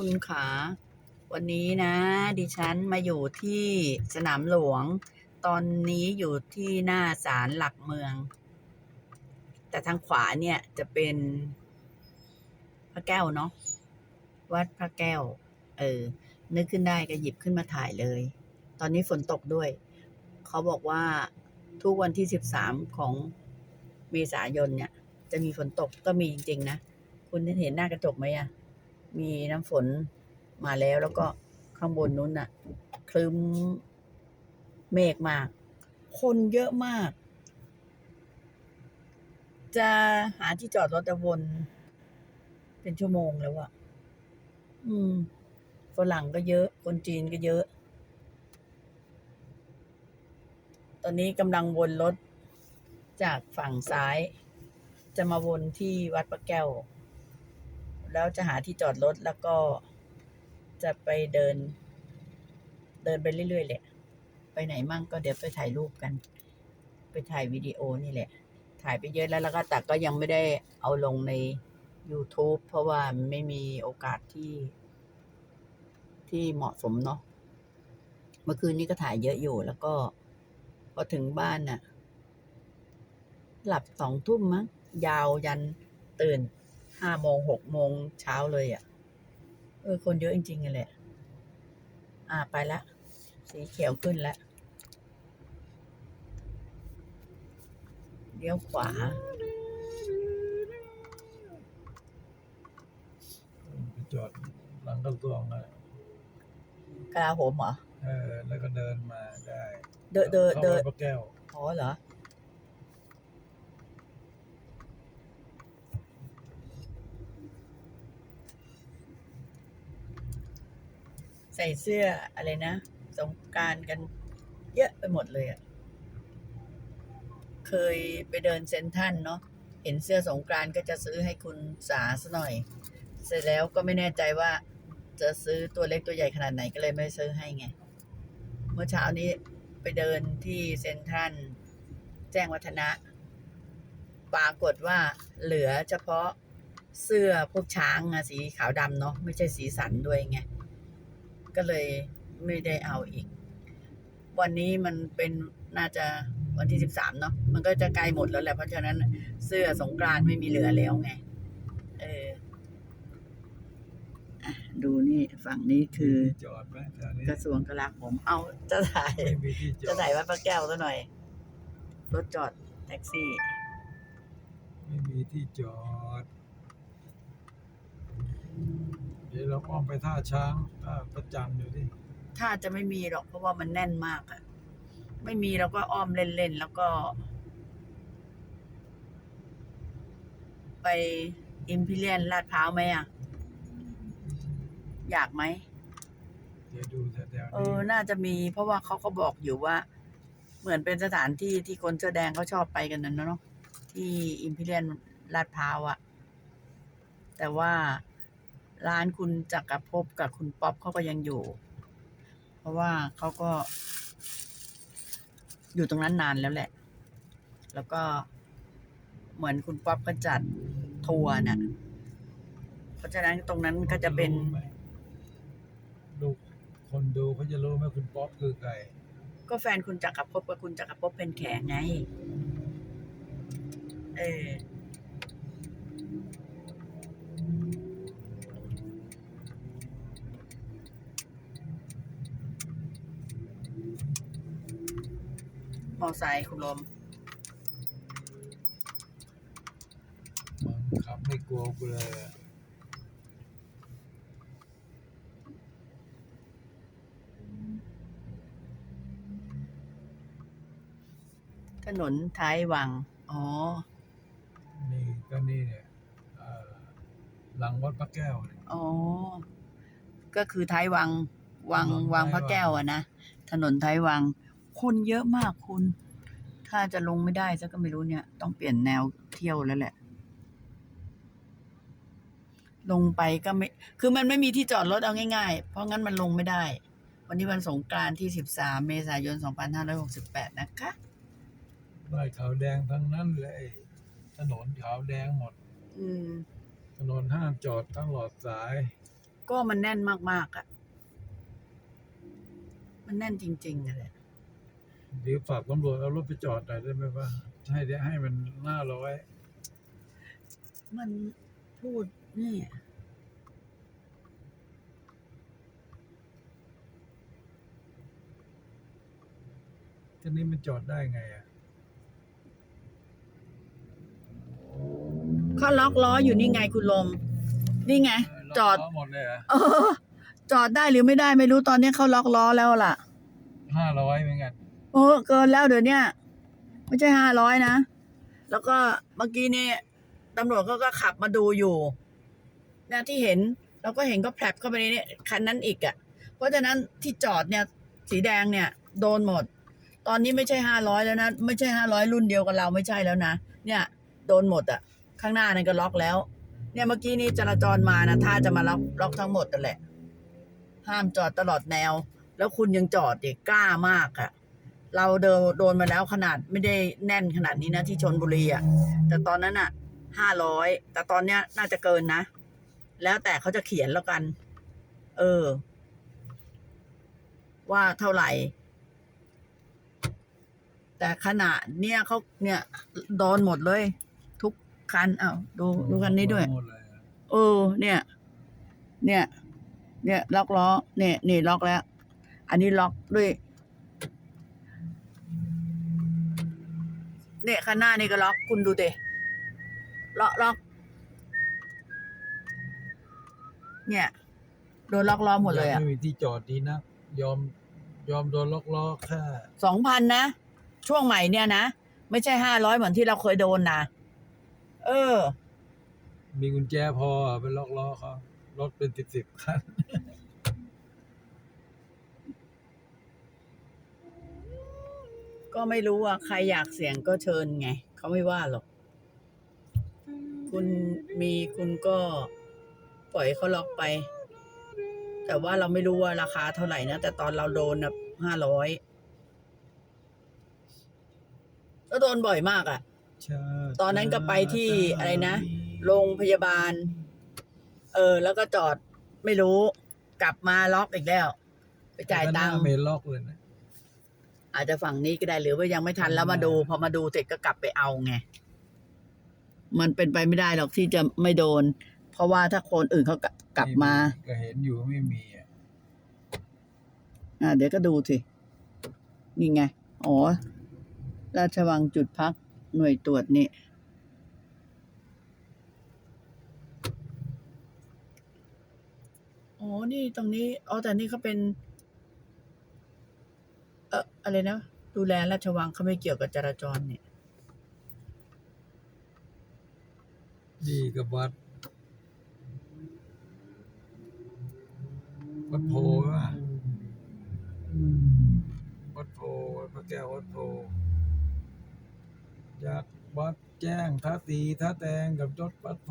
คุณขาวันนี้นะ ดิฉันมาอยู่ที่สนามหลวง ตอนนี้อยู่ที่หน้าศาลหลักเมือง แต่ทางขวาเนี่ยจะเป็นพระแก้วเนาะวัดพระแก้ว เออ นึกขึ้นได้ก็หยิบขึ้นมาถ่ายเลย ตอนนี้ฝนตกด้วย เขาบอกว่าทุกวันที่สิบสามของเมษายนเนี่ย จะมีฝนตกก็มีจริง ๆ นะ คุณเห็นหน้ากระจกไหมอะ มีน้ำฝนมาแล้วแล้วก็ข้างบนนู้นน่ะ คลึ้มเมฆมาก คนเยอะมาก จะหาที่จอดรถจะวน เป็นชั่วโมงแล้วอะอืมฝรั่งก็เยอะ คนจีนก็เยอะ ตอนนี้กำลังวนรถจากฝั่งซ้าย จะมาวนที่วัดพระแก้ว แล้วจะหาที่จอดรถแล้วก็จะไปเดิน เดินไปเรื่อยๆแหละ ไปไหนมั่งก็เดี๋ยวไปถ่ายรูปกัน ไปถ่ายวิดีโอนี่แหละ ถ่ายไปเยอะแล้วแล้วก็แต่ก็ยังไม่ได้เอาลงใน YouTube เพราะว่าไม่มีโอกาสที่ ที่เหมาะสมเนาะ เมื่อคืนนี้ก็ถ่ายเยอะอยู่แล้วก็พอถึงบ้านน่ะ หลับสองทุ่มมั้งยาวยันตื่น ห้าโมงหกโมงเช้าเลยอะ่ะ เออ คนเยอะจริงๆเลยแหละ อ่าไปละ สีเขียวขึ้นแล้วเลี้ยวขวาไปจอดหลังกระทรวงนะกลาโหมเหรอ เออ แล้วก็เดินมาได้ เดินเดินเดิน ข้าวัพระแก้ว อ๋อเหรอ ใส่เสื้ออะไรนะ สงการกันเยอะไปหมดเลยอะ่ะเคยไปเดินเซนทรัลเนาะเห็นเสื้อสงกานต์ก็จะซื้อให้คุณสาซะหน่อย เสร็จแล้วก็ไม่แน่ใจว่า จะซื้อตัวเล็กตัวใหญ่ขนาดไหนก็เลยไม่ซื้อให้ไง เมื่อเช้านี้ไปเดินที่เซนทรัลแจ้งวัฒนะ ปรากฏว่าเหลือเฉพาะเสื้อพวกช้างอะสีขาวดำเนาะไม่ใช่สีสันด้วยไง ก็เลยไม่ได้เอาอีก วันนี้มันเป็นน่าจะวันที่สิบสามเนาะมันก็จะใกล้หมดแล้วแหละเพราะฉะนั้นเสื้อสงกรานต์ไม่มีเหลือแล้วไง เอออะดูนี่ฝั่งนี้คือจอดไหมแถวนี้กระทรวงกลาโหมเอาจะถ่ายไม่มีที่จอจะดถ่ายวัดพระแก้วซะหน่อยรถจอดแท็กซี่ ไม่มีที่จอดเดี๋ยวเราอ้อมไปท่าช้างท่าประจันอยู่ที่ถ้าจะไม่มีหรอกเพราะว่ามันแน่นมากอะไม่มีเราก็อ้อมเล่นๆแล้วก็ ไปอิมพีเรียนลาดพร้าวไหมอะอยากไหมเดี๋ยวดูแถวๆเอนี้อ น่าจะมี เพราะว่าเขาก็บอกอยู่ว่า เหมือนเป็นสถานที่ที่คนเสื้อแดงเขาชอบไปกันนั่นนะเนาะที่อิมพีเรียนลาดพร้าวอะแต่ว่า ร้านคุณจักรภพกับคุณป๊อปเขาก็ยังอยู่ เพราะว่าเขาก็ อยู่ตรงนั้นนานแล้วแหละ แล้วก็เหมือนคุณป๊อปก็จัดทัวร์น่ะ เพราะฉะนั้นตรงนั้นก็จะเป็นรู้ไหมดูคนดูเขาจะรู้ไหมคุณป๊อปคือใครก็แฟนคุณจักรภพกับคุณจักรภพเป็นแขกไง เออ อไซค์คุณลมมึงขับไม่กลัวกูเลยอะถนนท้ายวัง อ๋อ นี่ก็นี่เนี่ยเอ่อหลังวัดพระแก้วเนี่ย อ๋อ ก็คือท้ายวัง วัง ถนนวังพระท้ายวังแก้วอะนะ ถนนท้ายวัง คนเยอะมากคุณ ถ้าจะลงไม่ได้ซะก็ไม่รู้เนี่ย ต้องเปลี่ยนแนวเที่ยวแล้วแหละ ลงไปก็ไม่ คือมันไม่มีที่จอดรถเอาง่ายๆ เพราะงั้นมันลงไม่ได้ วันนี้วันสงกรานต์ที่ 13 เมษายน 2568 นะคะป้ายขาวแดงทั้งนั้นเลย ถนนขาวแดงหมด อืม ถนนห้ามจอดทั้งหลอดสาย ก็มันแน่นมากๆอะ มันแน่นจริงๆอะแหละ เดี๋ยวฝากตำรวจเอารถไปจอดหน่อยได้ไหมว่าให้ได้ให้มันหน้าร้อยมันพูดนี่ ทีนี้มันจอดได้ไงอะเขาล็อกล้ออยู่นี่ไงคุณลม นี่ไง จอดล็กล้หมดเลยเหรอเออจอดได้หรือไม่ได้ไม่รู้ตอนนี้เขาล็อกล้อแล้วล่ะ ห้าร้อยเหมือนกัน โอ้เกินแล้วเดี๋ยวนี้ไม่ใช่ห้าร้อยนะ แล้วก็เมื่อกี้นี่ตำรวจก็ก็ขับมาดูอยู่นะที่เห็นเราก็เห็นก็แผลบเข้าไปในนี้คันนั้นอีกอะ่ะ เพราะฉะนั้นที่จอดเนี่ย สีแดงเนี่ย โดนหมด ตอนนี้ไม่ใช่ห้าร้อยแล้วนะ ไม่ใช่ห้าร้อยรุ่นเดียวกับเราไม่ใช่แล้วนะ เนี่ย โดนหมดอะ่ะ ข้างหน้านั่นก็ล็อกแล้ว เนี่ยเมื่อกี้นี้จราจรมานะถ้าจะมาล็อกล็อกทั้งหมดนั่นแหละ ห้ามจอดตลอดแนว แล้วคุณยังจอดเด็กกล้ามากอะ่ะ เราเดินโดนมาแล้วขนาดไม่ได้แน่นขนาดนี้นะที่ชนบุรีอะ่ะแต่ตอนนั้นอะห้าร้อยแต่ตอนเนี้ยน่าจะเกินนะ แล้วแต่เขาจะเขียนแล้วกัน เออ ว่าเท่าไหร่ แต่ขนาดเนี้ยเขาเนี่ยโดนหมดเลย ทุกคันอ้าวดูดูคันนี้ด้วยหมดเลยอะเออ เนี่ย เนี่ย เนี่ยล็อกล้อเนี่ยนี่ล็อกแล้ว อันนี้ล็อกด้วย เนี่ยข้างหน้านี่ก็ล็อกคุณดูเตล็อกล็อกเนี่ยโดนล็อกล้อหมดเลยอะไม่มีที่จอดดีนะยอมยอมโดนล็อกล้อแค่สองพันนะ ช่วงใหม่เนี่ยนะ ไม่ใช่ห้าร้อยเหมือนที่เราเคยโดนนะเออ มีกุญแจพอไปล็อกล้อเขารถเป็นสิบสิบคัน ก็ไม่รู้ว่าใครอยากเสียงก็เชิญไง เขาไม่ว่าหรอก คุณมีคุณก็ปล่อยเขาล็อกไป แต่ว่าเราไม่รู้ว่าราคาเท่าไหร่นะ แต่ตอนเราโดนนะห้าร้อยก็โดนบ่อยมากอะ่ะ ตอนนั้นก็ไปที่อะไรนะ โรงพยาบาล เออ แล้วก็จอดไม่รู้ กลับมาล็อกอีกแล้ว ไปจ่ายตังค์แต่ก็หน้เมนล็อกเลยนะ อาจจะฝั่งนี้ก็ได้หรือว่ายังไม่ทันแล้วมาดู พอมาดูเสร็จก็กลับไปเอาไง มันเป็นไปไม่ได้หรอกที่จะไม่โดน เพราะว่าถ้าคนอื่นเขากลับกลับมาก็เห็นอยู่ไม่มีอะอ่าเดี๋ยวก็ดูสินี่ไง อ๋อ ราชวังจุดพักหน่วยตรวจนี่อ๋อ นี่ตรงนี้ อ๋อ แต่นี่เขาเป็นเอออะไรนะ ดูแลราชวังเขาไม่เกี่ยวกับจราจรเนี่ยดีกับวัด วัดโพว่ะวัดโพวัดพระแก้ววัดโพจากวัดแจ้งท่าตีท่าแตงกับยศวัดโพ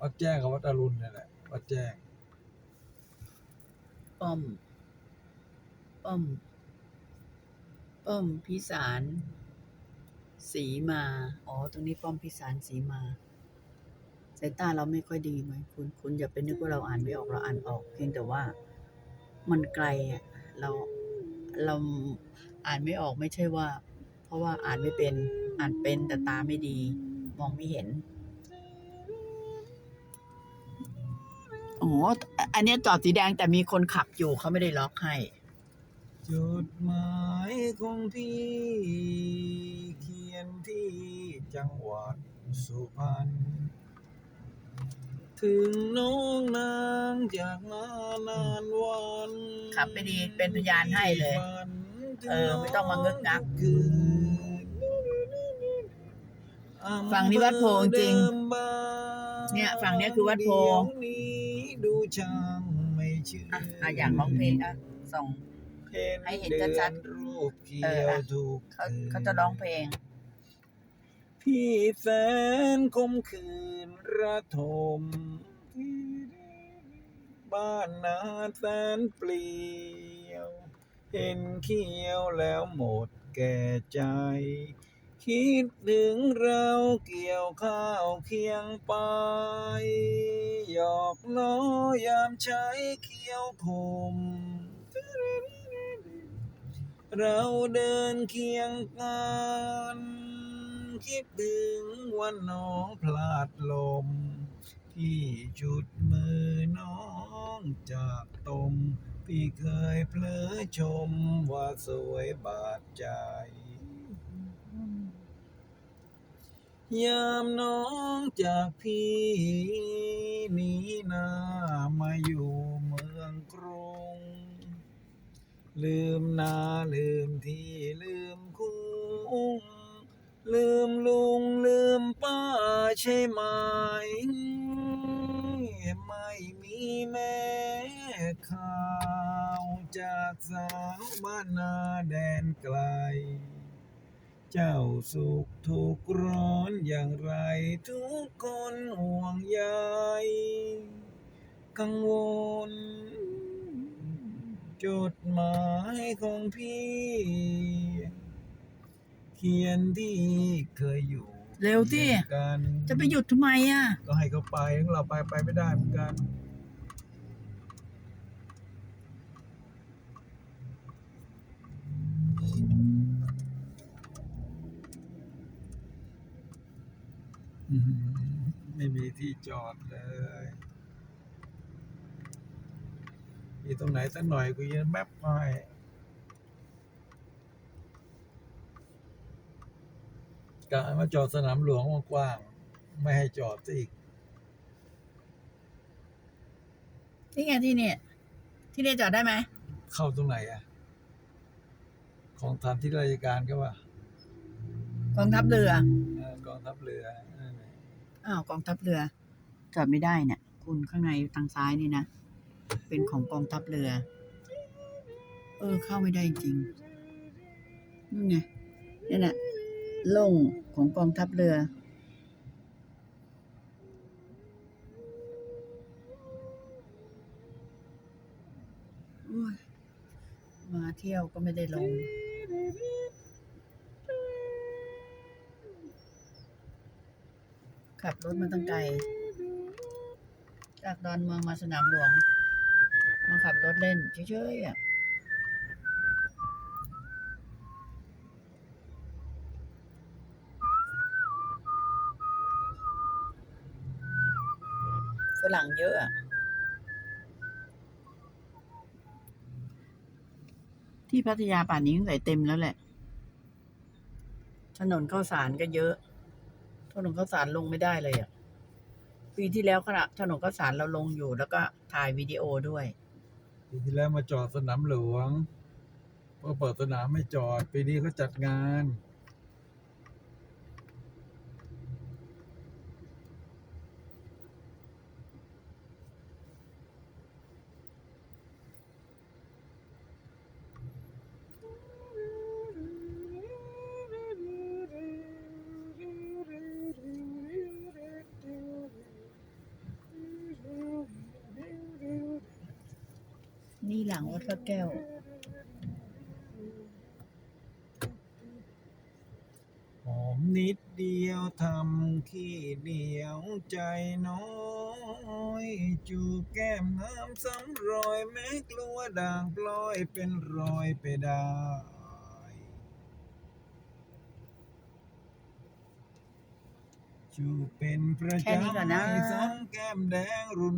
วัดแจ้งกับวัดอรุณนี่แหละวัดแจ้งป้อมป้อม ป้อมพิสารสีมา อ๋อ ตรงนี้ป้อมพิสารสีมา สายตาเราไม่ค่อยดีไหมคุณ คุณอย่าไปนึกว่าเราอ่านไม่ออก เราอ่านออก เพียงแต่ว่ามันไกลอะ เรา เราอ่านไม่ออกไม่ใช่ว่า เพราะว่าอ่านไม่เป็น อ่านเป็นแต่ตาไม่ดี มองไม่เห็น อ๋อ อันนี้จอดสีแดงแต่มีคนขับอยู่เขาไม่ได้ล็อกให้จดมา ยของพี่เขียนที่จังหวัดสุพรรณ ถึงน้องนางจากมานานวันขับไปดีเป็นพยานให้เลยฝันถึเออไม่ต้องมางึกงักคืนฝั่งนี้วัดโพจริงเดิมบ้าเนี่ยฝั่งเนี้ยคือวัดโพ เดี๋ยวนี้ดูช่างไม่เชื่ออะอะอยากร้องเพลงอะส่ง ให้เห็นชัดๆๆรูปเขีเออยวอะถูกเขาคืนเขาจะร้องเพลง พี่แสนคมคืนระทม บ้านนาแสนเปลี่ยว เห็นเขียวแล้วหมดแก่ใจ คิดถึงเราเกี่ยวข้าวเคียงไปหยอกล้อยามใช้เคี้ยวคม เราเดินเคียงกันคิดถึงวันน้องพลาดลม พี่จุดมือน้องจากตม พี่เคยเพลอชมว่าสวยบาดใจ ยามน้องจากพี่นีหน้ามาอยู่ ลืมนาลืมที่ลืมคุ้งลืมลุงลืมป้าใช่ไหม ไม่มีแม่ข่าวจากสาวบ้านนาแดนไกล เจ้าสุขทุกร้อนอย่างไรทุกคนห่วงใยกังวล จดหมายของพี่ เขียนที่เคยอยู่เร็วที่คียงกันจะไปหยุดทำไมอะ ก็ให้เขาไปของเราไปไปไม่ได้เหมือนกัน อื้อหือไม่มีที่จอดเลย มีตรงไหนสักหน่อยกูจะแมปให้กะมาจอดสนามหลวงกว้างๆไม่ให้จอดซะอีก นี่ไงที่เนี่ย ที่เนี่ยจอดได้ไหมเข้าตรงไหนอะของทานที่ราชการก็ว่ากองทัพเรือเออกองทัพเรือนั่นแหละอ้าวกองทัพเรือจอดไม่ได้เนี่ย คุณข้างในทางซ้ายนี่นะ เป็นของกองทัพเรือ เออ เข้าไม่ได้จริงนู่ไงนี่นน่ะล่งของกองทัพเรือ มาเที่ยวก็ไม่ได้ลงขับรถมาตั้งไกล จากดอนเมืองมาสนามหลวง มาขับรถเล่นเฉยๆอะฝรั่งเยอะอะที่พัทยาป่านนี้ใส่เต็มแล้วแหละ ถนนข้าวสารก็เยอะ ถนนข้าวสารลงไม่ได้เลยอะ ปีที่แล้วขณะถนนข้าวสารเราลงอยู่แล้วก็ถ่ายวิดีโอด้วย ปีที่แล้วมาจอดสนามหลวงพอเปิดสนามไม่จอด ปีนี้เขาจัดงาน พระแก้ว หอมนิดเดียวทำขี้เหนียวใจน้อยจูบแก้มน้ำซ้ำรอยแม้กลัวด่างพลอยเป็นรอยไปได้ จูบเป็นประแค่นี้จำก่อนนะให้ซ้ำแก้มแดงรุน